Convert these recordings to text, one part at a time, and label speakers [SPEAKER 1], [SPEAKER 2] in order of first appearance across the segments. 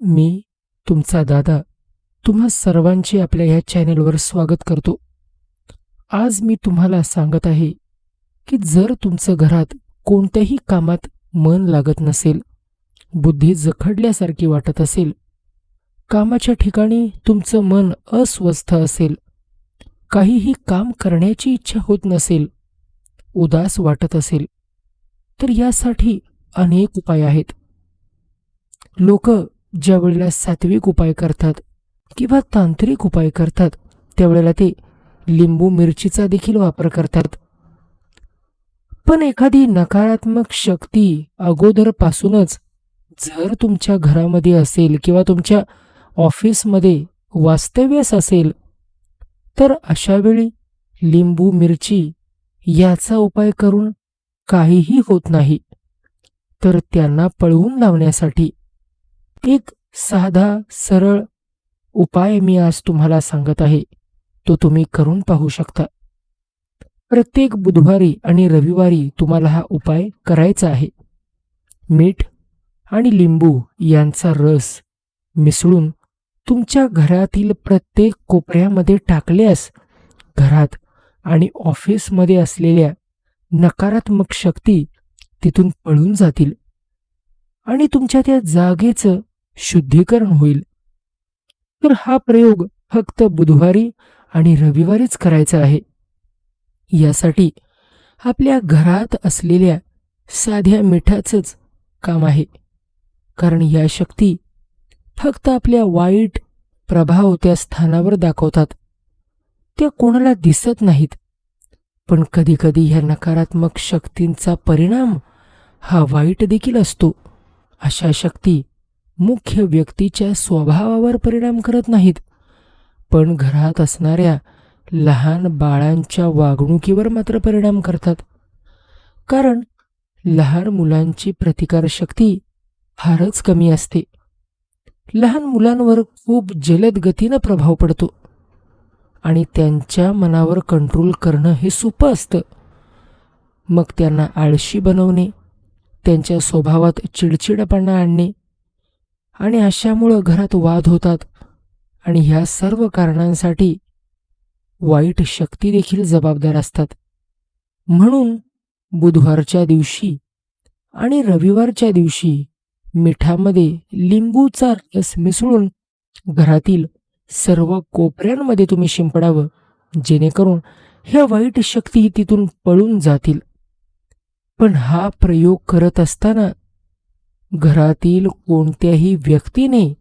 [SPEAKER 1] मी तुमचा दादा तुम्हा सर्वांचे आपल्या ह्या चॅनेलवर स्वागत करतो. आज मी तुम्हाला सांगत आहे की जर तुमचं घरात कोणत्याही कामात मन लागत नसेल बुद्धी जखडल्यासारखी वाटत असेल कामाच्या ठिकाणी तुमचं मन अस्वस्थ असेल काहीही काम करण्याची इच्छा होत नसेल उदास वाटत असेल तर यासाठी अनेक उपाय आहेत. लोक ज्या वेळेला सात्विक उपाय करतात किंवा तांत्रिक उपाय करतात त्यावेळेला ते लिंबू मिरचीचा देखील वापर करतात. पण एखादी नकारात्मक शक्ती अगोदरपासूनच जर तुमच्या घरामध्ये असेल किंवा तुमच्या ऑफिसमध्ये वास्तव्यास असेल तर अशावेळी लिंबू मिरची याचा उपाय करून काहीही होत नाही. तर त्यांना पळवून लावण्यासाठी एक साधा सरळ उपाय मी आज तुम्हाला सांगत आहे. तो तुम्ही करून पाहू शकता. प्रत्येक बुधवारी आणि रविवारी तुम्हाला हा उपाय करायचा आहे. मीठ आणि लिंबू यांचा रस मिसळून तुमच्या घरातील प्रत्येक कोपऱ्यामध्ये टाकल्यास घरात आणि ऑफिसमध्ये असलेल्या नकारात्मक शक्ती तिथून पळून जातील. आणि तुमच्या त्या जागेचं शुद्धीकरण होईल. तर हा प्रयोग फक्त बुधवारी आणि रविवारीच करायचा आहे. यासाठी आपल्या घरात असलेल्या साध्या मिठाचंच काम आहे. कारण या शक्ती फक्त आपल्या वाईट प्रभाव त्या स्थानावर दाखवतात. त्या कोणाला दिसत नाहीत. पण कधीकधी ह्या नकारात्मक शक्तींचा परिणाम हा वाईट देखील असतो. अशा शक्ती मुख्य व्यक्तीच्या स्वभावावर परिणाम करत नाहीत. पण घरात असणाऱ्या लहान बाळांच्या वागणुकीवर मात्र परिणाम करतात. कारण लहान मुलांची प्रतिकारशक्ती फारच कमी असते. लहान मुलांवर खूप जलद गतीनं प्रभाव पडतो. आणि त्यांच्या मनावर कंट्रोल करणं हे सोपं असतं. मग त्यांना आळशी बनवणे त्यांच्या स्वभावात चिडचिडपणा आणणे आणि अशामुळं घरात वाद होतात. आणि ह्या सर्व कारणांसाठी वाईट शक्ती देखील जबाबदार असतात. म्हणून बुधवारच्या दिवशी आणि रविवारच्या दिवशी मिठामध्ये लिंबूचा रस मिसळून घरातील सर्व कोपऱ्यांमध्ये तुम्ही शिंपडावं जेणेकरून ह्या वाईट शक्ती तिथून पळून जातील. पण हा प्रयोग करत असताना घरातील कोणत्याही व्यक्तीने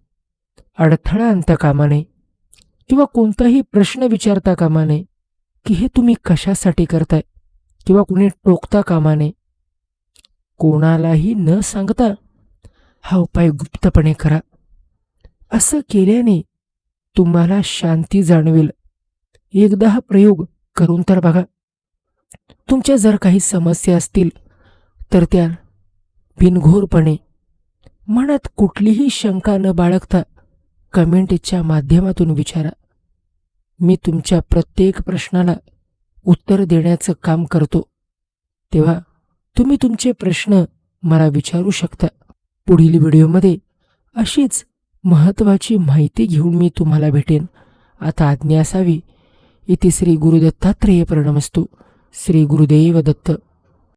[SPEAKER 1] अडथळा आणता कामा नये किंवा कोणताही प्रश्न विचारता कामा नये की हे तुम्ही कशासाठी करताय किंवा कुणी टोकता कामा नये. कोणालाही न सांगता हा उपाय गुप्तपणे करा. असं केल्याने तुम्हाला शांती जाणवेल. एकदा हा प्रयोग करून तर बघा. तुमच्या जर काही समस्या असतील तर त्या बिनघोरपणे मनात कुठलीही शंका न बाळगता कमेंटच्या माध्यमातून विचारा. मी तुमच्या प्रत्येक प्रश्नाला उत्तर देण्याचं काम करतो. तेव्हा तुम्ही तुमचे प्रश्न मला विचारू शकता. पुढील व्हिडिओमध्ये अशीच महत्त्वाची माहिती घेऊन मी तुम्हाला भेटेन. आता आज्ञा असावी. इथे श्री गुरुदत्तात्रेय प्रणमस्तू. श्री गुरुदेव दत्त.